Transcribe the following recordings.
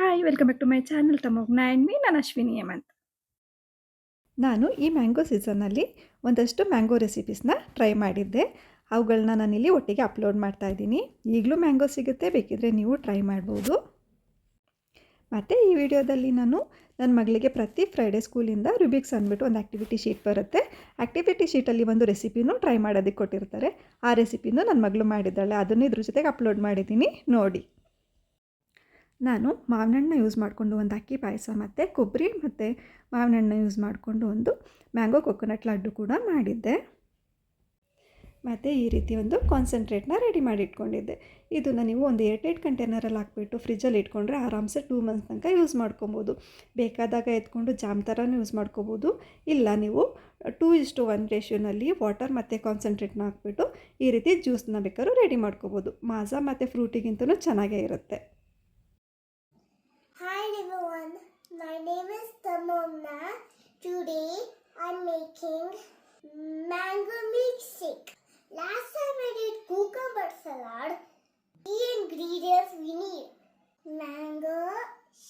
Hi welcome back to my channel ತಮೋಗ್ ನೈನ್ ಮೀ ನಾನು ಅಶ್ವಿನಿ ಹೇಮಂತ್ ನಾನು ಈ ಮ್ಯಾಂಗೋ ಸೀಸನ್ನಲ್ಲಿ ಒಂದಷ್ಟು ಮ್ಯಾಂಗೋ ರೆಸಿಪೀಸ್ನ ಟ್ರೈ ಮಾಡಿದ್ದೆ. ಅವುಗಳನ್ನ ನಾನಿಲ್ಲಿ ಒಟ್ಟಿಗೆ ಅಪ್ಲೋಡ್ ಮಾಡ್ತಾ ಇದ್ದೀನಿ. ಈಗಲೂ ಮ್ಯಾಂಗೋ ಸಿಗುತ್ತೆ, ಬೇಕಿದ್ರೆ ನೀವು ಟ್ರೈ ಮಾಡ್ಬೋದು. ಮತ್ತು ಈ ವಿಡಿಯೋದಲ್ಲಿ ನಾನು ನನ್ನ ಮಗಳಿಗೆ ಪ್ರತಿ ಫ್ರೈಡೇ ಸ್ಕೂಲಿಂದ ರುಬಿಕ್ಸ್ ಅಂದ್ಬಿಟ್ಟು ಒಂದು ಆ್ಯಕ್ಟಿವಿಟಿ ಶೀಟ್ ಬರುತ್ತೆ. ಆ್ಯಕ್ಟಿವಿಟಿ ಶೀಟಲ್ಲಿ ಒಂದು ರೆಸಿಪಿನೂ ಟ್ರೈ ಮಾಡೋದಕ್ಕೆ ಕೊಟ್ಟಿರ್ತಾರೆ. ಆ ರೆಸಿಪಿನೂ ನನ್ನ ಮಗಳು ಮಾಡಿದ್ದಾಳೆ. ಅದನ್ನು ಇದ್ರ ಜೊತೆಗೆ ಅಪ್ಲೋಡ್ ಮಾಡಿದ್ದೀನಿ. ನೋಡಿ. ನಾನು ಮಾವಿನಣ್ಣ ಯೂಸ್ ಮಾಡಿಕೊಂಡು ಒಂದು ಅಕ್ಕಿ ಪಾಯಸ ಮತ್ತು ಕೊಬ್ಬರಿ ಮತ್ತು ಮಾವಿನಣ್ಣ ಯೂಸ್ ಮಾಡಿಕೊಂಡು ಒಂದು ಮ್ಯಾಂಗೋ ಕೊಕೊನಟ್ ಲಡ್ಡು ಕೂಡ ಮಾಡಿದ್ದೆ. ಮತ್ತು ಈ ರೀತಿ ಒಂದು ಕಾನ್ಸಂಟ್ರೇಟ್ನ ರೆಡಿ ಮಾಡಿ ಇಟ್ಕೊಂಡಿದ್ದೆ. ಇದನ್ನು ನೀವು ಒಂದು ಏರ್ಟೈಟ್ ಕಂಟೈನರಲ್ಲಿ ಹಾಕ್ಬಿಟ್ಟು ಫ್ರಿಜ್ಜಲ್ಲಿ ಇಟ್ಕೊಂಡ್ರೆ ಆರಾಮ್ಸೆ ಟೂ ಮಂತ್ಸ್ ತನಕ ಯೂಸ್ ಮಾಡ್ಕೊಬೋದು. ಬೇಕಾದಾಗ ಎತ್ಕೊಂಡು ಜಾಮ್ ಥರನೂ ಯೂಸ್ ಮಾಡ್ಕೋಬೋದು. ಇಲ್ಲ ನೀವು ಟೂ ಇಷ್ಟು ಒನ್ ರೇಷಿಯೋನಲ್ಲಿ ವಾಟರ್ ಮತ್ತು ಕಾನ್ಸಂಟ್ರೇಟ್ನ ಹಾಕ್ಬಿಟ್ಟು ಈ ರೀತಿ ಜ್ಯೂಸ್ನ ಬೇಕಾದ್ರೂ ರೆಡಿ ಮಾಡ್ಕೋಬೋದು. ಮಾಜಾ ಮತ್ತು ಫ್ರೂಟಿಗಿಂತಲೂ ಚೆನ್ನಾಗೇ ಇರುತ್ತೆ. My name is Tamomna. Today I'm making mango milkshake. Last time I did cucumber salad. The ingredients we need mango,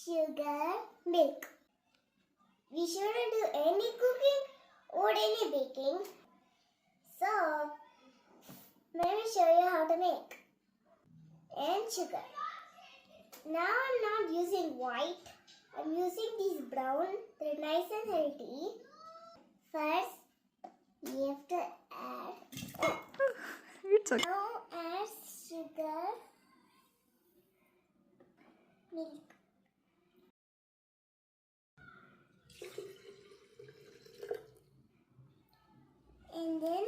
sugar, milk. We shouldn't do any cooking or any baking. So, let me show you how to make. And sugar. Now I'm not using white. I'm using these brown, they're nice and healthy. First, you have to add. You took. Now add sugar, milk. and then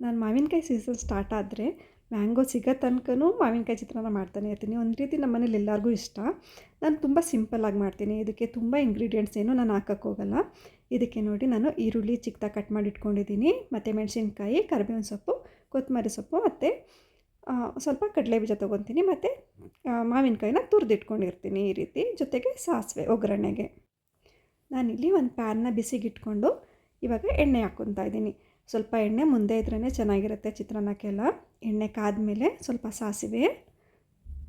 ನಾನು ಮಾವಿನಕಾಯಿ season start ಆದರೆ mango ಸಿಗೋ ತನಕನೂ ಮಾವಿನಕಾಯಿ ಚಿತ್ರಾನ್ನ ಮಾಡ್ತಾನೆ ಇರ್ತೀನಿ. ಒಂದು ರೀತಿ ನಮ್ಮ ಮನೇಲಿ ಎಲ್ಲರಿಗೂ ಇಷ್ಟ. ನಾನು ತುಂಬ ಸಿಂಪಲ್ಲಾಗಿ ಮಾಡ್ತೀನಿ. ಇದಕ್ಕೆ ತುಂಬ ಇಂಗ್ರೀಡಿಯೆಂಟ್ಸ್ ಏನು ನಾನು ಹಾಕೋಕ್ಕೋಗಲ್ಲ ಇದಕ್ಕೆ ನೋಡಿ ನಾನು ಈರುಳ್ಳಿ ಚಿಕ್ಕದಾಗಿ ಕಟ್ ಮಾಡಿ ಇಟ್ಕೊಂಡಿದ್ದೀನಿ. ಮತ್ತು ಮೆಣಸಿನ್ಕಾಯಿ, ಕರಿಬೇವಿನ ಸೊಪ್ಪು ಕೊತ್ತಂಬರಿ ಸೊಪ್ಪು ಮತ್ತು ಸ್ವಲ್ಪ ಕಡಲೆ ಬೀಜ ತೊಗೊತೀನಿ. ಮತ್ತು ಮಾವಿನಕಾಯಿನ ತುರಿದಿಟ್ಕೊಂಡಿರ್ತೀನಿ ಈ ರೀತಿ. ಜೊತೆಗೆ ಸಾಸಿವೆ, ಒಗ್ಗರಣೆಗೆ. ನಾನಿಲ್ಲಿ ಒಂದು ಪ್ಯಾನ್ನ ಬಿಸಿಗಿಟ್ಕೊಂಡು ಇವಾಗ ಎಣ್ಣೆ ಹಾಕ್ಕೊತಾ ಇದ್ದೀನಿ. ಸ್ವಲ್ಪ ಎಣ್ಣೆ ಮುಂದೆ ಇದ್ರೇ ಚೆನ್ನಾಗಿರುತ್ತೆ ಚಿತ್ರಾನ್ನಕ್ಕೆಲ್ಲ. ಎಣ್ಣೆ ಕಾದ್ಮೇಲೆ ಸ್ವಲ್ಪ ಸಾಸಿವೆ,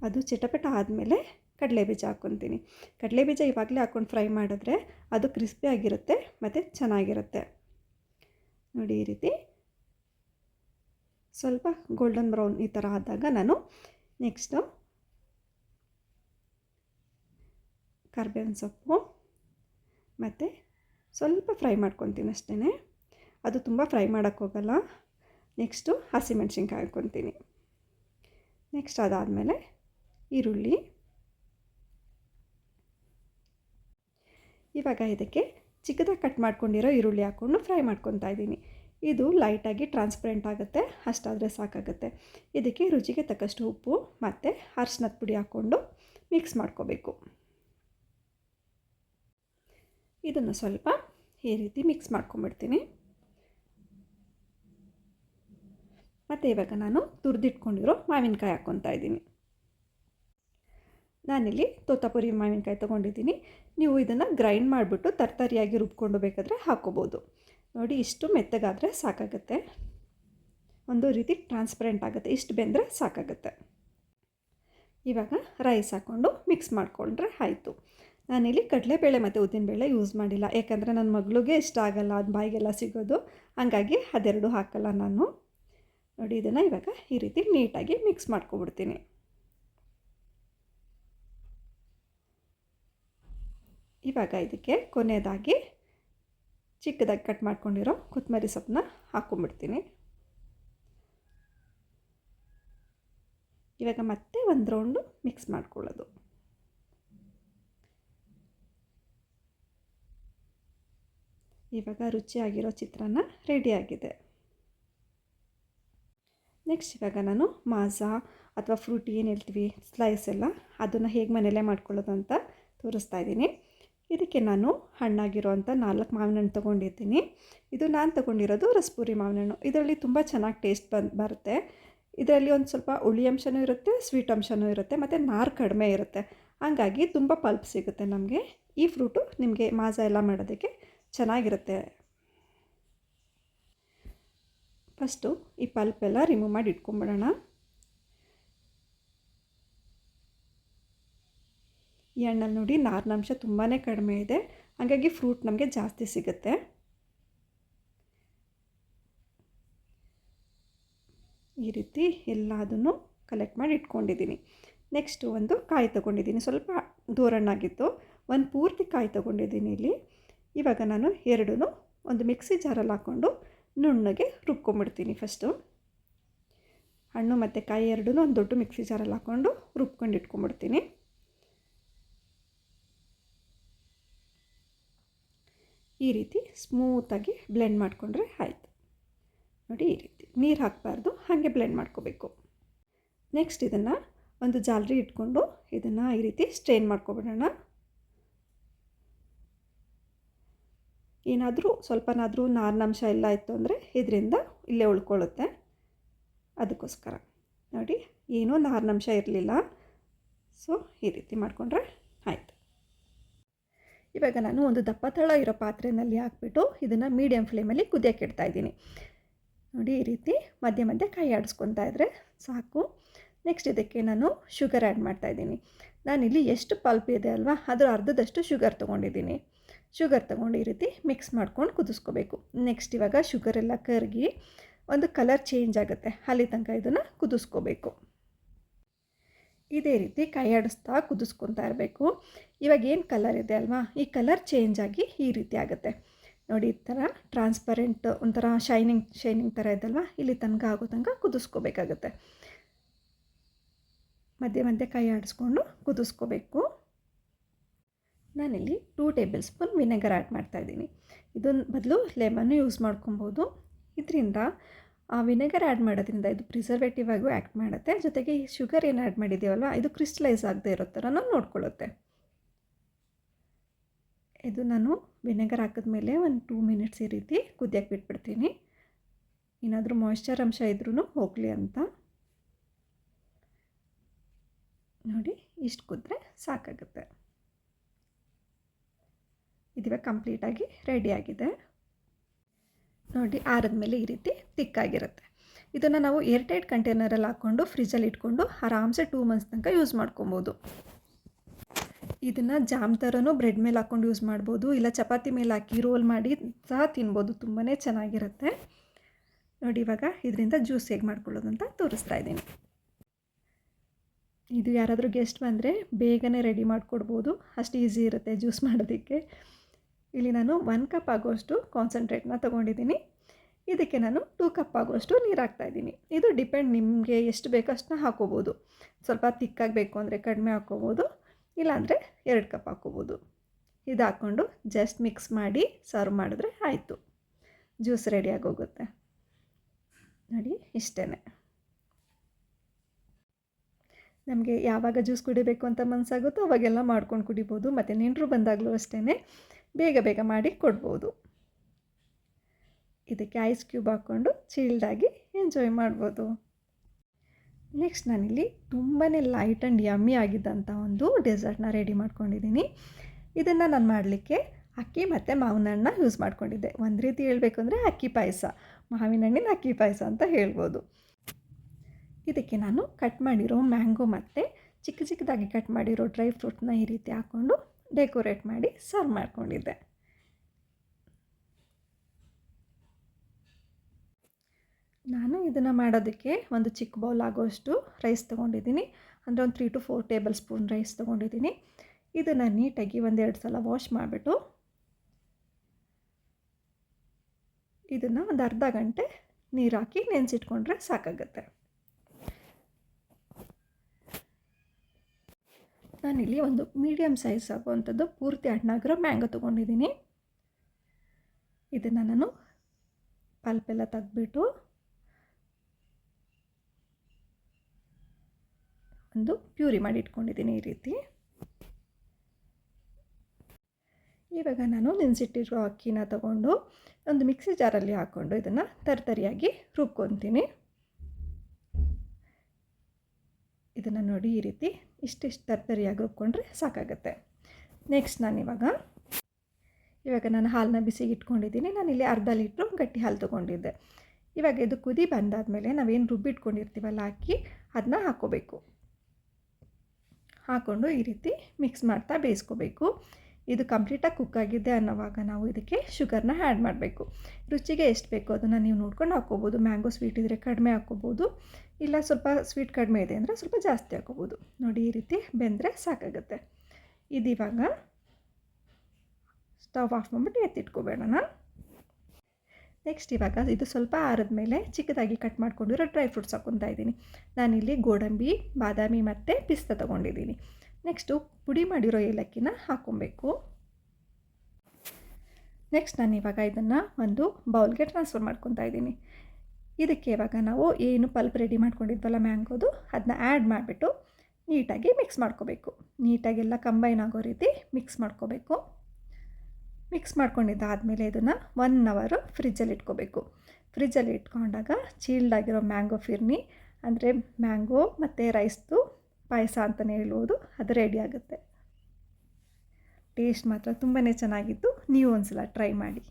ಅದು ಚಿಟಪಟ ಆದಮೇಲೆ ಕಡಲೆ ಬೀಜ ಹಾಕ್ಕೊತೀನಿ. ಕಡಲೆ ಬೀಜ ಇವಾಗಲೇ ಹಾಕ್ಕೊಂಡು ಫ್ರೈ ಮಾಡಿದ್ರೆ ಅದು ಕ್ರಿಸ್ಪಿ ಆಗಿರುತ್ತೆ, ಮತ್ತು ಚೆನ್ನಾಗಿರುತ್ತೆ. ನೋಡಿ ಈ ರೀತಿ. ಸ್ವಲ್ಪ ಗೋಲ್ಡನ್ ಬ್ರೌನ್ ಈ ಥರ ಆದಾಗ ನಾನು ನೆಕ್ಸ್ಟು ಕರ್ಬೇವಿನ ಸೊಪ್ಪು, ಮತ್ತು ಸ್ವಲ್ಪ ಫ್ರೈ ಮಾಡ್ಕೊತೀನಿ ಅಷ್ಟೇ ಅದು ತುಂಬ ಫ್ರೈ ಮಾಡೋಕ್ಕೋಗಲ್ಲ ನೆಕ್ಸ್ಟು ಹಸಿಮೆಣ್ಸಿನ್ಕಾಯಿ ಹಾಕ್ಕೊತೀನಿ. ನೆಕ್ಸ್ಟ್ ಅದಾದಮೇಲೆ ಈರುಳ್ಳಿ. ಇವಾಗ ಇದಕ್ಕೆ ಚಿಕ್ಕದಾಗಿ ಕಟ್ ಮಾಡ್ಕೊಂಡಿರೋ ಈರುಳ್ಳಿ ಹಾಕ್ಕೊಂಡು ಫ್ರೈ ಮಾಡ್ಕೊತಾ ಇದ್ದೀನಿ. ಇದು ಲೈಟಾಗಿ ಟ್ರಾನ್ಸ್ಪರೆಂಟ್ ಆಗುತ್ತೆ, ಅಷ್ಟಾದರೆ ಸಾಕಾಗುತ್ತೆ. ಇದಕ್ಕೆ ರುಚಿಗೆ ತಕ್ಕಷ್ಟು ಉಪ್ಪು ಮತ್ತು ಅರ್ಶಿನದ ಪುಡಿ ಹಾಕ್ಕೊಂಡು ಮಿಕ್ಸ್ ಮಾಡ್ಕೋಬೇಕು. ಇದನ್ನು ಸ್ವಲ್ಪ ಈ ರೀತಿ ಮಿಕ್ಸ್ ಮಾಡ್ಕೊಂಬಿಡ್ತೀನಿ. ಮತ್ತು ಇವಾಗ ನಾನು ತುರಿದಿಟ್ಕೊಂಡಿರೋ ಮಾವಿನಕಾಯಿ ಹಾಕ್ಕೊತಾ ಇದ್ದೀನಿ. ನಾನಿಲ್ಲಿ ತೋತಾಪುರಿ ಮಾವಿನಕಾಯಿ ತೊಗೊಂಡಿದ್ದೀನಿ. ನೀವು ಇದನ್ನು ಗ್ರೈಂಡ್ ಮಾಡಿಬಿಟ್ಟು ತರ್ತರಿಯಾಗಿ ರುಬ್ಕೊಂಡು ಬೇಕಾದರೆ ಹಾಕ್ಕೋಬೋದು ನೋಡಿ, ಇಷ್ಟು ಮೆತ್ತಗಾದರೆ ಸಾಕಾಗುತ್ತೆ. ಒಂದು ರೀತಿ ಟ್ರಾನ್ಸ್ಪರೆಂಟ್ ಆಗುತ್ತೆ. ಇಷ್ಟು ಬೆಂದರೆ ಸಾಕಾಗುತ್ತೆ. ಇವಾಗ ರೈಸ್ ಹಾಕ್ಕೊಂಡು ಮಿಕ್ಸ್ ಮಾಡಿಕೊಂಡ್ರೆ ಆಯಿತು. ನಾನಿಲ್ಲಿ ಕಡಲೆಬೇಳೆ ಮತ್ತು ಉದ್ದಿನಬೇಳೆ ಯೂಸ್ ಮಾಡಿಲ್ಲ. ಯಾಕಂದರೆ ನನ್ನ ಮಗಳಿಗೆ ಇಷ್ಟ ಆಗಲ್ಲ, ಅದು ಬಾಯಿಗೆಲ್ಲ ಸಿಗೋದು. ಹಾಗಾಗಿ ಅದೆರಡು ಹಾಕಲ್ಲ ನಾನು. ನೋಡಿ, ಇದನ್ನು ಇವಾಗ ಈ ರೀತಿ ನೀಟಾಗಿ ಮಿಕ್ಸ್ ಮಾಡ್ಕೊಬಿಡ್ತೀನಿ. ಇವಾಗ ಇದಕ್ಕೆ ಕೊನೆಯದಾಗಿ ಚಿಕ್ಕದಾಗಿ ಕಟ್ ಮಾಡ್ಕೊಂಡಿರೋ ಕೊತ್ತಂಬರಿ ಸೊಪ್ಪನ್ನ ಹಾಕ್ಕೊಂಬಿಡ್ತೀನಿ ಇವಾಗ ಮತ್ತೆ ಒಂದು ರೌಂಡು ಮಿಕ್ಸ್ ಮಾಡ್ಕೊಳ್ಳೋದು. ಇವಾಗ ರುಚಿಯಾಗಿರೋ ಚಿತ್ರಾನ್ನ ರೆಡಿಯಾಗಿದೆ ನೆಕ್ಸ್ಟ್ ಇವಾಗ ನಾನು ಮಾಝಾ ಅಥವಾ ಫ್ರೂಟ್ ಏನು ಹೇಳ್ತೀವಿ ಸ್ಲೈಸ್ ಎಲ್ಲ ಅದನ್ನು ಹೇಗೆ ಮನೆಯಲ್ಲೇ ಮಾಡ್ಕೊಳ್ಳೋದು ಅಂತ ತೋರಿಸ್ತಾ ಇದ್ದೀನಿ. ಇದಕ್ಕೆ ನಾನು ಹಣ್ಣಾಗಿರೋವಂಥ ನಾಲ್ಕು ಮಾವಿನ ಹಣ್ಣು ತೊಗೊಂಡಿದ್ದೀನಿ ಇದು ನಾನು ತೊಗೊಂಡಿರೋದು ರಸ್ಪೂರಿ ಮಾವಿನ ಹಣ್ಣು ಇದರಲ್ಲಿ ತುಂಬ ಚೆನ್ನಾಗಿ ಟೇಸ್ಟ್ ಬಂದು, ಬರುತ್ತೆ. ಇದರಲ್ಲಿ ಒಂದು ಸ್ವಲ್ಪ ಹುಳಿ ಅಂಶನೂ ಇರುತ್ತೆ ಸ್ವೀಟ್ ಅಂಶನೂ ಇರುತ್ತೆ, ಮತ್ತು ನಾರು ಕಡಿಮೆ ಇರುತ್ತೆ. ಹಂಗಾಗಿ ತುಂಬ ಪಲ್ಪ್ ಸಿಗುತ್ತೆ ನಮಗೆ. ಈ ಫ್ರೂಟು ನಿಮಗೆ ಮಾಜ ಎಲ್ಲ ಮಾಡೋದಕ್ಕೆ ಚೆನ್ನಾಗಿರುತ್ತೆ. ಫಸ್ಟು ಈ ಪಲ್ಪೆಲ್ಲ ರಿಮೂವ್ ಮಾಡಿ ಇಟ್ಕೊಂಬಿಡೋಣ. ಈ ಹಣ್ಣಲ್ಲಿ ನೋಡಿ ನಾರಿನಂಶ ತುಂಬಾ ಕಡಿಮೆ ಇದೆ. ಹಾಗಾಗಿ ಫ್ರೂಟ್ ನಮಗೆ ಜಾಸ್ತಿ ಸಿಗುತ್ತೆ. ಈ ರೀತಿ ಎಲ್ಲದನ್ನು ಕಲೆಕ್ಟ್ ಮಾಡಿ ಇಟ್ಕೊಂಡಿದ್ದೀನಿ. ನೆಕ್ಸ್ಟು ಒಂದು ಕಾಯಿ ತೊಗೊಂಡಿದ್ದೀನಿ. ಸ್ವಲ್ಪ ದೂರಣ್ಣಾಗಿತ್ತು ಒಂದು ಪೂರ್ತಿ ಕಾಯಿ ತೊಗೊಂಡಿದ್ದೀನಿ ಇಲ್ಲಿ. ಇವಾಗ ನಾನು ಎರಡೂ ಒಂದು ಮಿಕ್ಸಿ ಜಾರಲ್ಲಿ ಹಾಕ್ಕೊಂಡು ನುಣ್ಣಗೆ ರುಬ್ಕೊಂಬಿಡ್ತೀನಿ ಫಸ್ಟು. ಹಣ್ಣು ಮತ್ತು ಕಾಯಿ ಎರಡೂ ಒಂದು ದೊಡ್ಡ ಮಿಕ್ಸಿ ಜಾರಲ್ಲಿ ಹಾಕ್ಕೊಂಡು ರುಬ್ಕೊಂಡು ಇಟ್ಕೊಂಬಿಡ್ತೀನಿ ಈ ರೀತಿ ಸ್ಮೂತಾಗಿ ಬ್ಲೆಂಡ್ ಮಾಡಿಕೊಂಡ್ರೆ ಆಯಿತು. ನೋಡಿ ಈ ರೀತಿ ನೀರು ಹಾಕಬಾರ್ದು, ಹಾಗೆ ಬ್ಲೆಂಡ್ ಮಾಡ್ಕೋಬೇಕು. ನೆಕ್ಸ್ಟ್ ಇದನ್ನು ಒಂದು ಜಾಲರಿ ಇಟ್ಕೊಂಡು ಇದನ್ನು ಈ ರೀತಿ ಸ್ಟ್ರೈನ್ ಮಾಡ್ಕೊಬಿಡೋಣ. ಏನಾದರೂ ಸ್ವಲ್ಪನಾದರೂ ನಾರಿನಂಶ ಎಲ್ಲ ಇತ್ತು ಅಂದರೆ ಇದರಿಂದ ಇಲ್ಲೇ ಉಳ್ಕೊಳ್ಳುತ್ತೆ. ಅದಕ್ಕೋಸ್ಕರ. ನೋಡಿ, ಏನೂ ನಾರಿನಂಶ ಇರಲಿಲ್ಲ. ಸೊ ಈ ರೀತಿ ಮಾಡಿಕೊಂಡ್ರೆ ಆಯಿತು. ಇವಾಗ ನಾನು ಒಂದು ದಪ್ಪ ತಳ ಇರೋ ಪಾತ್ರೆಯಲ್ಲಿ ಹಾಕ್ಬಿಟ್ಟು ಇದನ್ನು ಮೀಡಿಯಮ್ ಫ್ಲೇಮಲ್ಲಿ ಕುದಿಯೋಕೆ ಇಡ್ತಾ ಇದ್ದೀನಿ. ನೋಡಿ, ಈ ರೀತಿ ಮಧ್ಯೆ ಮಧ್ಯೆ ಕೈ ಆಡಿಸ್ಕೊತಾ ಇದ್ದರೆ ಸಾಕು. ನೆಕ್ಸ್ಟ್ ಇದಕ್ಕೆ ನಾನು ಶುಗರ್ ಆ್ಯಡ್ ಮಾಡ್ತಾಯಿದ್ದೀನಿ ನಾನಿಲ್ಲಿ ಎಷ್ಟು ಪಲ್ಪ್ ಇದೆ ಅಲ್ವಾ, ಅದರ ಅರ್ಧದಷ್ಟು ಶುಗರ್ ತೊಗೊಂಡಿದ್ದೀನಿ. ಶುಗರ್ ತೊಗೊಂಡು ಈ ರೀತಿ ಮಿಕ್ಸ್ ಮಾಡ್ಕೊಂಡು ಕುದಿಸ್ಕೋಬೇಕು. ನೆಕ್ಸ್ಟ್ ಇವಾಗ ಶುಗರ್ ಎಲ್ಲ ಕರಗಿ ಒಂದು ಕಲರ್ ಚೇಂಜ್ ಆಗುತ್ತೆ. ಅಲ್ಲಿ ತನಕ ಇದನ್ನು ಕುದಿಸ್ಕೋಬೇಕು. ಇದೇ ರೀತಿ ಕೈ ಆಡಿಸ್ತಾ ಕುದಿಸ್ಕೊತಾ ಇರಬೇಕು. ಇವಾಗ ಏನು ಕಲರ್ ಇದೆ ಅಲ್ವಾ? ಈ ಕಲರ್ ಚೇಂಜ್ ಆಗಿ ಈ ರೀತಿ ಆಗುತ್ತೆ. ನೋಡಿ, ಈ ಥರ ಟ್ರಾನ್ಸ್ಪರೆಂಟ್ ಒಂಥರ ಶೈನಿಂಗ್ ಶೈನಿಂಗ್ ಥರ ಇದಲ್ವಾ ಇಲ್ಲಿ ತನಕ ಆಗೋ ತನಕ ಕುದಿಸ್ಕೋಬೇಕಾಗತ್ತೆ. ಮಧ್ಯೆ ಮಧ್ಯೆ ಕೈ ಆಡಿಸ್ಕೊಂಡು ಕುದಿಸ್ಕೋಬೇಕು. ನಾನಿಲ್ಲಿ two tablespoon vinegar add ಮಾಡ್ತಾಯಿದ್ದೀನಿ ಇದೊಂದು ಬದಲು ಲೆಮನ್ನು ಯೂಸ್ ಮಾಡ್ಕೊಬೋದು. ಇದರಿಂದ ಆ ವಿನೆಗರ್ ಆ್ಯಡ್ ಮಾಡೋದ್ರಿಂದ ಇದು ಪ್ರಿಸರ್ವೇಟಿವ್ ಆಗೂ ಆ್ಯಕ್ಟ್ ಮಾಡುತ್ತೆ. ಜೊತೆಗೆ ಶುಗರ್ ಏನು ಆ್ಯಡ್ ಮಾಡಿದ್ದೀವಲ್ವ, ಇದು ಕ್ರಿಸ್ಟಲೈಸ್ ಆಗದೆ ಇರೋ ಥರನೂ ನೋಡ್ಕೊಳ್ಳುತ್ತೆ. ಇದು ನಾನು ವಿನೆಗರ್ ಹಾಕಿದ್ಮೇಲೆ ಒಂದು ಟೂ ಮಿನಿಟ್ಸ್ ಈ ರೀತಿ ಕುದಿಯಕ್ಕೆ ಬಿಟ್ಬಿಡ್ತೀನಿ. ಏನಾದರೂ ಮಾಯ್ಶ್ಚರ್ ಅಂಶ ಇದ್ರೂ ಹೋಗಲಿ ಅಂತ. ನೋಡಿ, ಇಷ್ಟು ಕುದ್ರೆ ಸಾಕಾಗುತ್ತೆ. ಇದಿವಾಗ ಕಂಪ್ಲೀಟಾಗಿ ರೆಡಿಯಾಗಿದೆ. ನೋಡಿ, ಆರದ ಮೇಲೆ ಈ ರೀತಿ ತಿಕ್ಕಾಗಿರುತ್ತೆ. ಇದನ್ನು ನಾವು ಏರ್ಟೈಟ್ ಕಂಟೈನರಲ್ಲಿ ಹಾಕ್ಕೊಂಡು ಫ್ರಿಜ್ಜಲ್ಲಿ ಇಟ್ಕೊಂಡು ಆರಾಮ್ಸೆ ಟೂ ಮಂತ್ಸ್ ತನಕ ಯೂಸ್ ಮಾಡ್ಕೊಬೋದು. ಇದನ್ನು ಜಾಮ್ ಥರನೂ ಬ್ರೆಡ್ ಮೇಲೆ ಹಾಕ್ಕೊಂಡು ಯೂಸ್ ಮಾಡ್ಬೋದು. ಇಲ್ಲ ಚಪಾತಿ ಮೇಲೆ ಹಾಕಿ ರೋಲ್ ಮಾಡಿ ಸಹ ತಿನ್ಬೋದು. ತುಂಬಾ ಚೆನ್ನಾಗಿರುತ್ತೆ. ನೋಡಿ, ಇವಾಗ ಇದರಿಂದ ಜ್ಯೂಸ್ ಹೇಗೆ ಮಾಡ್ಕೊಳ್ಳೋದು ಅಂತ ತೋರಿಸ್ತಾ ಇದ್ದೀನಿ. ಇದು ಯಾರಾದರೂ ಗೆಸ್ಟ್ ಬಂದರೆ ಬೇಗನೆ ರೆಡಿ ಮಾಡಿಕೊಡ್ಬೋದು. ಅಷ್ಟು ಈಸಿ ಇರುತ್ತೆ ಜ್ಯೂಸ್ ಮಾಡೋದಕ್ಕೆ. ಇಲ್ಲಿ ನಾನು ಒನ್ ಕಪ್ ಆಗೋಷ್ಟು ಕಾನ್ಸಂಟ್ರೇಟ್ನ ತೊಗೊಂಡಿದ್ದೀನಿ. ಇದಕ್ಕೆ ನಾನು ಟೂ ಕಪ್ ಆಗೋಷ್ಟು ನೀರು ಹಾಕ್ತಾಯಿದ್ದೀನಿ ಇದು ಡಿಪೆಂಡ್ ನಿಮಗೆ ಎಷ್ಟು ಬೇಕೋ ಅಷ್ಟನ್ನ ಹಾಕೋಬೋದು. ಸ್ವಲ್ಪ ತಿಕ್ಕಾಗಬೇಕು ಅಂದರೆ ಕಡಿಮೆ ಹಾಕ್ಕೋಬೋದು ಇಲ್ಲಾಂದರೆ ಎರಡು ಕಪ್ ಹಾಕ್ಕೋಬೋದು ಇದು ಹಾಕ್ಕೊಂಡು ಜಸ್ಟ್ ಮಿಕ್ಸ್ ಮಾಡಿ ಸರ್ವ್ ಮಾಡಿದ್ರೆ ಆಯಿತು. ಜ್ಯೂಸ್ ರೆಡಿಯಾಗಿ ಹೋಗುತ್ತೆ. ನೋಡಿ ಇಷ್ಟೇ ನಮಗೆ ಯಾವಾಗ ಜ್ಯೂಸ್ ಕುಡಿಬೇಕು ಅಂತ ಮನಸ್ಸಾಗುತ್ತೋ ಅವಾಗೆಲ್ಲ ಮಾಡ್ಕೊಂಡು ಕುಡಿಬೋದು. ಮತ್ತು ನೆಂಟರು ಬಂದಾಗಲೂ ಅಷ್ಟೇ ಬೇಗ ಬೇಗ ಮಾಡಿ ಕೊಡ್ಬೋದು. ಇದಕ್ಕೆ ಐಸ್ ಕ್ಯೂಬ್ ಹಾಕ್ಕೊಂಡು ಚೀಲ್ಡಾಗಿ ಎಂಜಾಯ್ ಮಾಡ್ಬೋದು. ನೆಕ್ಸ್ಟ್ ನಾನಿಲ್ಲಿ ತುಂಬಾ ಲೈಟ್ ಆ್ಯಂಡ್ ಯಮ್ಮಿ ಆಗಿದ್ದಂಥ ಒಂದು ಡೆಸರ್ಟ್ನ ರೆಡಿ ಮಾಡ್ಕೊಂಡಿದ್ದೀನಿ. ಇದನ್ನು ನಾನು ಮಾಡಲಿಕ್ಕೆ ಅಕ್ಕಿ ಮತ್ತು ಮಾವಿನ ಹಣ್ಣನ್ನ ಯೂಸ್ ಮಾಡ್ಕೊಂಡಿದ್ದೆ. ಒಂದು ರೀತಿ ಹೇಳಬೇಕು ಅಂದರೆ ಅಕ್ಕಿ ಪಾಯಸ ಮಾವಿನ ಹಣ್ಣಿನ ಅಕ್ಕಿ ಪಾಯಸ ಅಂತ ಹೇಳ್ಬೋದು. ಇದಕ್ಕೆ ನಾನು ಕಟ್ ಮಾಡಿರೋ ಮ್ಯಾಂಗೋ ಮತ್ತು ಚಿಕ್ಕ ಚಿಕ್ಕದಾಗಿ ಕಟ್ ಮಾಡಿರೋ ಡ್ರೈ ಫ್ರೂಟ್ನ ಈ ರೀತಿ ಹಾಕ್ಕೊಂಡು ಡೆಕೋರೇಟ್ ಮಾಡಿ ಸರ್ವ್ ಮಾಡಿಕೊಂಡಿದ್ದೆ. ನಾನು ಇದನ್ನು ಮಾಡೋದಕ್ಕೆ ಒಂದು ಚಿಕ್ಕ ಬೌಲ್ ಆಗೋಷ್ಟು ರೈಸ್ ತೊಗೊಂಡಿದ್ದೀನಿ. ಅಂದರೆ ಒಂದು three two four tablespoon rice ತೊಗೊಂಡಿದ್ದೀನಿ. ಇದನ್ನು ನೀಟಾಗಿ ಒಂದೆರಡು ಸಲ ವಾಶ್ ಮಾಡಿಬಿಟ್ಟು ಇದನ್ನು ಒಂದು ಅರ್ಧ ಗಂಟೆ ನೀರು ಹಾಕಿ ನೆನೆಸಿಟ್ಕೊಂಡ್ರೆ ಸಾಕಾಗುತ್ತೆ. ನಾನಿಲ್ಲಿ ಒಂದು ಮೀಡಿಯಮ್ ಸೈಜ್ ಆಗುವಂಥದ್ದು ಪೂರ್ತಿ ಹಣ್ಣಾಗಿರೋ ಮ್ಯಾಂಗೋ ತೊಗೊಂಡಿದ್ದೀನಿ. ಇದನ್ನು ನಾನು ಪಲ್ಪೆಲ್ಲ ತೆಗೆದ್ಬಿಟ್ಟು ಒಂದು ಪ್ಯೂರಿ ಮಾಡಿ ಇಟ್ಕೊಂಡಿದ್ದೀನಿ ಈ ರೀತಿ. ಇವಾಗ ನಾನು ನೆನೆಸಿಟ್ಟಿರೋ ಅಕ್ಕಿನ ತಗೊಂಡು ಒಂದು ಮಿಕ್ಸಿ ಜಾರಲ್ಲಿ ಹಾಕ್ಕೊಂಡು ಇದನ್ನು ತರತರಿಯಾಗಿ ರುಬ್ಕೊತೀನಿ. ಇದನ್ನು ನೋಡಿ ಈ ರೀತಿ ಇಷ್ಟಿಷ್ಟು ತರ್ತರಿಯಾಗಿ ರುಬ್ಕೊಂಡ್ರೆ ಸಾಕಾಗುತ್ತೆ. ನೆಕ್ಸ್ಟ್ ನಾನು ಇವಾಗ ನಾನು ಹಾಲನ್ನ ಬಿಸಿಗೆ ಇಟ್ಕೊಂಡಿದ್ದೀನಿ. ನಾನು ಇಲ್ಲಿ ಅರ್ಧ ಲೀಟ್ರು ಗಟ್ಟಿ ಹಾಲು ತೊಗೊಂಡಿದ್ದೆ. ಇವಾಗ ಇದು ಕುದಿ ಬಂದಾದಮೇಲೆ ನಾವೇನು ರುಬ್ಬಿಟ್ಕೊಂಡಿರ್ತೀವಲ್ಲ ಹಾಕಿ ಅದನ್ನ ಹಾಕ್ಕೋಬೇಕು. ಹಾಕ್ಕೊಂಡು ಈ ರೀತಿ ಮಿಕ್ಸ್ ಮಾಡ್ತಾ ಬೇಯಿಸ್ಕೋಬೇಕು. ಇದು ಕಂಪ್ಲೀಟಾಗಿ ಕುಕ್ ಆಗಿದೆ ಅನ್ನೋವಾಗ ನಾವು ಇದಕ್ಕೆ ಶುಗರ್ನ ಆ್ಯಡ್ ಮಾಡಬೇಕು. ರುಚಿಗೆ ಎಷ್ಟು ಬೇಕೋ ಅದನ್ನು ನೀವು ನೋಡ್ಕೊಂಡು ಹಾಕ್ಕೋಬೋದು. ಮ್ಯಾಂಗೋ ಸ್ವೀಟ್ ಇದ್ದರೆ ಕಡಿಮೆ ಹಾಕ್ಕೋಬೋದು. ಇಲ್ಲ ಸ್ವಲ್ಪ ಸ್ವೀಟ್ ಕಡಿಮೆ ಇದೆ ಅಂದರೆ ಸ್ವಲ್ಪ ಜಾಸ್ತಿ ಹಾಕ್ಕೋಬೋದು. ನೋಡಿ ಈ ರೀತಿ ಬೆಂದರೆ ಸಾಕಾಗುತ್ತೆ. ಇದು ಇವಾಗ ಸ್ಟವ್ ಆಫ್ ಮಾಡಿಬಿಟ್ಟು ನಾನು. ನೆಕ್ಸ್ಟ್ ಇವಾಗ ಇದು ಸ್ವಲ್ಪ ಆರಿದ್ಮೇಲೆ ಚಿಕ್ಕದಾಗಿ ಕಟ್ ಮಾಡ್ಕೊಂಡಿರೋ ಡ್ರೈ ಫ್ರೂಟ್ಸ್ ಹಾಕ್ಕೊತಾ ಇದ್ದೀನಿ. ನಾನಿಲ್ಲಿ ಗೋಡಂಬಿ, ಬಾದಾಮಿ ಮತ್ತು ಪಿಸ್ತಾ ತೊಗೊಂಡಿದ್ದೀನಿ. ನೆಕ್ಸ್ಟು ಪುಡಿ ಮಾಡಿರೋ ಏಲಕ್ಕಿನ ಹಾಕ್ಕೊಬೇಕು. ನೆಕ್ಸ್ಟ್ ನಾನು ಇವಾಗ ಇದನ್ನು ಒಂದು ಬೌಲ್ಗೆ ಟ್ರಾನ್ಸ್ಫರ್ ಮಾಡ್ಕೊತಾ ಇದ್ದೀನಿ. ಇದಕ್ಕೆ ಇವಾಗ ನಾವು ಏನು ಪಲ್ಪ್ ರೆಡಿ ಮಾಡ್ಕೊಂಡಿದ್ವಲ್ಲ ಮ್ಯಾಂಗೋದು ಅದನ್ನ ಆ್ಯಡ್ ಮಾಡಿಬಿಟ್ಟು ನೀಟಾಗಿ ಮಿಕ್ಸ್ ಮಾಡ್ಕೋಬೇಕು. ನೀಟಾಗೆಲ್ಲ ಕಂಬೈನ್ ಆಗೋ ರೀತಿ ಮಿಕ್ಸ್ ಮಾಡ್ಕೋಬೇಕು. ಮಿಕ್ಸ್ ಮಾಡ್ಕೊಂಡಿದ್ದಾದಮೇಲೆ ಇದನ್ನು ಒನ್ ಅವರು ಫ್ರಿಜ್ಜಲ್ಲಿ ಇಟ್ಕೋಬೇಕು. ಫ್ರಿಜ್ಜಲ್ಲಿ ಇಟ್ಕೊಂಡಾಗ ಚೀಲ್ಡ್ ಆಗಿರೋ ಮ್ಯಾಂಗೋ ಫಿರ್ನಿ, ಅಂದರೆ ಮ್ಯಾಂಗೋ ಮತ್ತು ರೈಸ್ದು ಪಾಯಸ ಅಂತಲೇ ಹೇಳ್ಬೋದು, ಅದು ರೆಡಿ ಆಗುತ್ತೆ. ಟೇಸ್ಟ್ ಮಾತ್ರ ತುಂಬಾ ಚೆನ್ನಾಗಿತ್ತು, ನೀವು ಒಂದ್ಸಲ ಟ್ರೈ ಮಾಡಿ.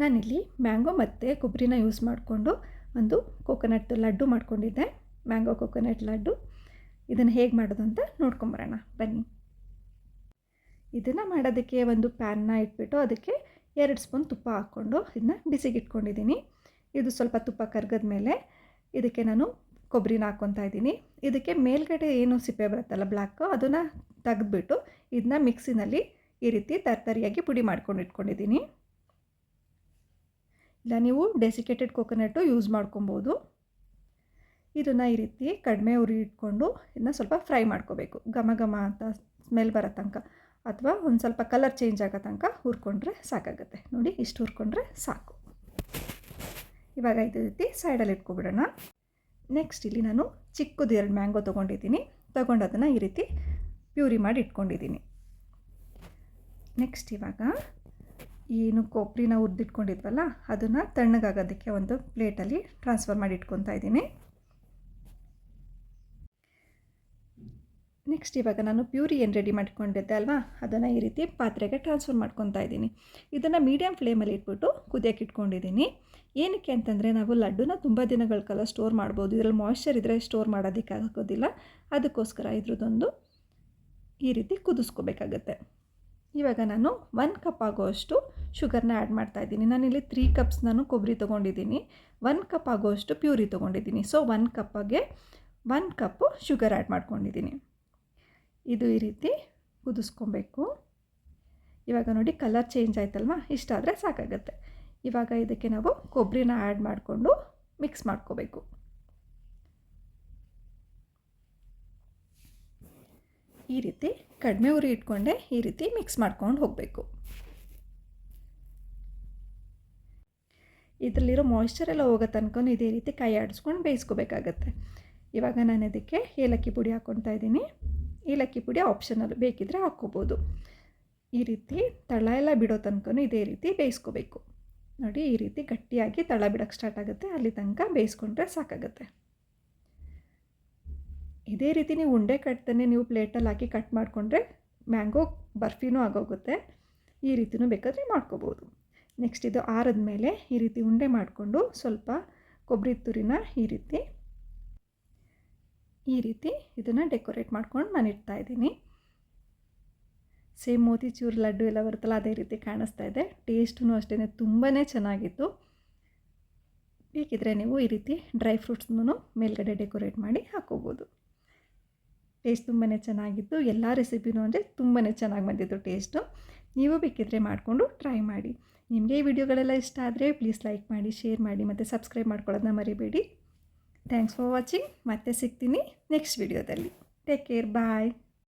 ನಾನಿಲ್ಲಿ ಮ್ಯಾಂಗೋ ಮತ್ತು ಕೊಬ್ಬರಿನ ಯೂಸ್ ಮಾಡಿಕೊಂಡು ಒಂದು coconut laddu ಮಾಡಿಕೊಂಡಿದ್ದೆ. Mango coconut laddu. ಇದನ್ನು ಹೇಗೆ ಮಾಡೋದು ಅಂತ ನೋಡ್ಕೊಂಬರೋಣ, ಬನ್ನಿ. ಇದನ್ನು ಮಾಡೋದಕ್ಕೆ ಒಂದು ಪ್ಯಾನ್ನ ಇಟ್ಬಿಟ್ಟು ಅದಕ್ಕೆ ಎರಡು ಸ್ಪೂನ್ ತುಪ್ಪ ಹಾಕ್ಕೊಂಡು ಇದನ್ನ ಬಿಸಿಗೆ ಇಟ್ಕೊಂಡಿದ್ದೀನಿ ಇದು ಸ್ವಲ್ಪ ತುಪ್ಪ ಕರ್ಗದ ಮೇಲೆ ಇದಕ್ಕೆ ನಾನು ಕೊಬ್ಬರಿನ ಹಾಕ್ಕೊತಾ ಇದ್ದೀನಿ. ಇದಕ್ಕೆ ಮೇಲ್ಗಡೆ ಏನು ಸಿಪ್ಪೆ ಬರುತ್ತಲ್ಲ ಬ್ಲ್ಯಾಕು ಅದನ್ನು ತೆಗೆದ್ಬಿಟ್ಟು ಇದನ್ನ ಮಿಕ್ಸಿನಲ್ಲಿ ಈ ರೀತಿ ತರ್ತರಿಯಾಗಿ ಪುಡಿ ಮಾಡ್ಕೊಂಡು ಇಟ್ಕೊಂಡಿದ್ದೀನಿ. ಇಲ್ಲ, ನೀವು ಡೆಸಿಕೇಟೆಡ್ ಕೊಕೊನಟ್ಟು ಯೂಸ್ ಮಾಡ್ಕೊಬೋದು. ಇದನ್ನು ಈ ರೀತಿ ಕಡಿಮೆ ಉರಿ ಇಟ್ಕೊಂಡು ಇದನ್ನ ಸ್ವಲ್ಪ ಫ್ರೈ ಮಾಡ್ಕೋಬೇಕು. ಘಮ ಘಮ ಅಂತ ಸ್ಮೆಲ್ ಬರೋ ತನಕ ಅಥವಾ ಒಂದು ಸ್ವಲ್ಪ ಕಲರ್ ಚೇಂಜ್ ಆಗೋ ತನಕ ಹುರ್ಕೊಂಡ್ರೆ ಸಾಕಾಗುತ್ತೆ. ನೋಡಿ, ಇಷ್ಟು ಹುರ್ಕೊಂಡ್ರೆ ಸಾಕು. ಇವಾಗ ಇದೇ ರೀತಿ ಸೈಡಲ್ಲಿ ಇಟ್ಕೊಬಿಡೋಣ. ನೆಕ್ಸ್ಟ್ ಇಲ್ಲಿ ನಾನು ಚಿಕ್ಕದು ಎರಡು ಮ್ಯಾಂಗೋ ತೊಗೊಂಡಿದ್ದೀನಿ. ತೊಗೊಂಡು ಅದನ್ನು ಈ ರೀತಿ ಪ್ಯೂರಿ ಮಾಡಿ ಇಟ್ಕೊಂಡಿದ್ದೀನಿ. ನೆಕ್ಸ್ಟ್ ಇವಾಗ ಏನು ಕೊಬ್ಬರಿನ ಉರ್ದಿಟ್ಕೊಂಡಿದ್ವಲ್ಲ ಅದನ್ನು ತಣ್ಣಗಾಗೋದಕ್ಕೆ ಒಂದು ಪ್ಲೇಟಲ್ಲಿ ಟ್ರಾನ್ಸ್ಫರ್ ಮಾಡಿ ಇಟ್ಕೊತಾ ಇದ್ದೀನಿ. ನೆಕ್ಸ್ಟ್ ಇವಾಗ ನಾನು ಪ್ಯೂರಿ ಏನು ರೆಡಿ ಮಾಡ್ಕೊಂಡಿದ್ದೆ ಅಲ್ವಾ? ಅದನ್ನು ಈ ರೀತಿ ಪಾತ್ರೆಗೆ ಟ್ರಾನ್ಸ್ಫರ್ ಮಾಡ್ಕೊತಾ ಇದ್ದೀನಿ. ಇದನ್ನು ಮೀಡಿಯಮ್ ಫ್ಲೇಮಲ್ಲಿ ಇಟ್ಬಿಟ್ಟು ಕುದಿಯೋಕೆ ಇಟ್ಕೊಂಡಿದ್ದೀನಿ. ಏನಕ್ಕೆ ಅಂತಂದರೆ ನಾವು ಲಡ್ಡುನ ತುಂಬ ದಿನಗಳ ಕಾಲ ಸ್ಟೋರ್ ಮಾಡ್ಬೋದು. ಇದರಲ್ಲಿ ಮಾಯ್ಶ್ಚರ್ ಇದ್ದರೆ ಸ್ಟೋರ್ ಮಾಡೋದಕ್ಕೆ ಆಗೋದಿಲ್ಲ. ಅದಕ್ಕೋಸ್ಕರ ಇದ್ರದ್ದೊಂದು ಈ ರೀತಿ ಕುದಿಸ್ಕೋಬೇಕಾಗತ್ತೆ. ಇವಾಗ ನಾನು ಒನ್ ಕಪ್ ಆಗೋಷ್ಟು ಶುಗರ್ನ ಆ್ಯಡ್ ಮಾಡ್ತಾಯಿದ್ದೀನಿ ನಾನಿಲ್ಲಿ ತ್ರೀ ಕಪ್ಸ್ ನಾನು ಕೊಬ್ಬರಿ ತೊಗೊಂಡಿದ್ದೀನಿ. ಒನ್ ಕಪ್ ಆಗೋಷ್ಟು ಪ್ಯೂರಿ ತೊಗೊಂಡಿದ್ದೀನಿ. ಸೊ ಒನ್ ಕಪ್ಪಾಗೆ ಒನ್ ಕಪ್ಪು ಶುಗರ್ ಆ್ಯಡ್ ಮಾಡ್ಕೊಂಡಿದ್ದೀನಿ. ಇದು ಈ ರೀತಿ ಕುದಿಸ್ಕೊಬೇಕು ಇವಾಗ ನೋಡಿ ಕಲರ್ ಚೇಂಜ್ ಆಯ್ತಲ್ವಾ? ಇಷ್ಟಾದರೆ ಸಾಕಾಗುತ್ತೆ. ಇವಾಗ ಇದಕ್ಕೆ ನಾವು ಕೊಬ್ಬರಿನ ಆ್ಯಡ್ ಮಾಡಿಕೊಂಡು ಮಿಕ್ಸ್ ಮಾಡ್ಕೋಬೇಕು. ಈ ರೀತಿ ಕಡಿಮೆ ಉರಿ ಇಟ್ಕೊಂಡೆ ಈ ರೀತಿ ಮಿಕ್ಸ್ ಮಾಡ್ಕೊಂಡು ಹೋಗಬೇಕು. ಇದರಲ್ಲಿರೋ ಮಾಯ್ಶ್ಚರ್ ಎಲ್ಲ ಹೋಗೋ ತನಕ ಇದೇ ರೀತಿ ಕೈ ಆಡಿಸ್ಕೊಂಡು ಬೇಯಿಸ್ಕೋಬೇಕಾಗತ್ತೆ. ಇವಾಗ ನಾನು ಇದಕ್ಕೆ ಏಲಕ್ಕಿ ಪುಡಿ ಹಾಕ್ಕೊತಾ ಇದ್ದೀನಿ. ಏಲಕ್ಕಿ ಪುಡಿ ಆಪ್ಷನಲ್ ಬೇಕಿದ್ದರೆ ಹಾಕ್ಕೋಬೋದು. ಈ ರೀತಿ ತಳ ಎಲ್ಲ ಬಿಡೋ ತನಕ ಇದೇ ರೀತಿ ಬೇಯಿಸ್ಕೋಬೇಕು. ನೋಡಿ, ಈ ರೀತಿ ಗಟ್ಟಿಯಾಗಿ ತಳ ಬಿಡೋಕ್ಕೆ ಸ್ಟಾರ್ಟ್ ಆಗುತ್ತೆ. ಅಲ್ಲಿ ತನಕ ಬೇಯಿಸ್ಕೊಂಡ್ರೆ ಸಾಕಾಗುತ್ತೆ. ಇದೇ ರೀತಿ ನೀವು ಉಂಡೆ ಕಟ್ತಾನೆ ನೀವು ಪ್ಲೇಟಲ್ಲಿ ಹಾಕಿ ಕಟ್ ಮಾಡಿಕೊಂಡ್ರೆ ಮ್ಯಾಂಗೋ ಬರ್ಫಿನೂ ಆಗೋಗುತ್ತೆ. ಈ ರೀತಿನೂ ಬೇಕಾದರೆ ಮಾಡ್ಕೋಬೋದು. ನೆಕ್ಸ್ಟ್ ಇದು ಆರದ ಮೇಲೆ ಈ ರೀತಿ ಉಂಡೆ ಮಾಡಿಕೊಂಡು ಸ್ವಲ್ಪ ಕೊಬ್ಬರಿ ತುರಿನ ಈ ರೀತಿ ಈ ರೀತಿ ಇದನ್ನು ಡೆಕೋರೇಟ್ ಮಾಡ್ಕೊಂಡು ನಾನು ಇಡ್ತಾ ಇದ್ದೀನಿ. ಸೇಮ್ ಮೋತಿಚೂರು ಲಡ್ಡು ಎಲ್ಲ ಬರುತ್ತಲ್ಲ, ಅದೇ ರೀತಿ ಕಾಣಿಸ್ತಾ ಇದೆ. ಟೇಸ್ಟೂ ಅಷ್ಟೇ ತುಂಬಾ ಚೆನ್ನಾಗಿತ್ತು. ಬೇಕಿದ್ರೆ ನೀವು ಈ ರೀತಿ ಡ್ರೈ ಫ್ರೂಟ್ಸ್ನೂ ಮೇಲ್ಗಡೆ ಡೆಕೋರೇಟ್ ಮಾಡಿ ಹಾಕೋಬೋದು. ಟೇಸ್ಟ್ ತುಂಬಾ ಚೆನ್ನಾಗಿತ್ತು. ಎಲ್ಲ ರೆಸಿಪಿನೂ ಅಂದರೆ ತುಂಬಾ ಚೆನ್ನಾಗಿ ಬಂದಿತ್ತು ಟೇಸ್ಟು. ನೀವು ಬೇಕಿದ್ರೆ ಮಾಡಿಕೊಂಡು ಟ್ರೈ ಮಾಡಿ. ನಿಮಗೆ ಈ ವಿಡಿಯೋಗಳೆಲ್ಲ ಇಷ್ಟ ಆದರೆ ಪ್ಲೀಸ್ ಲೈಕ್ ಮಾಡಿ, ಶೇರ್ ಮಾಡಿ ಮತ್ತು ಸಬ್ಸ್ಕ್ರೈಬ್ ಮಾಡ್ಕೊಳ್ಳೋದನ್ನ ಮರಿಬೇಡಿ. ಥ್ಯಾಂಕ್ಸ್ ಫಾರ್ ವಾಚಿಂಗ್ ಮತ್ತೆ ಸಿಗ್ತೀನಿ ನೆಕ್ಸ್ಟ್ ವಿಡಿಯೋದಲ್ಲಿ ಟೇಕ್ ಕೇರ್ ಬಾಯ್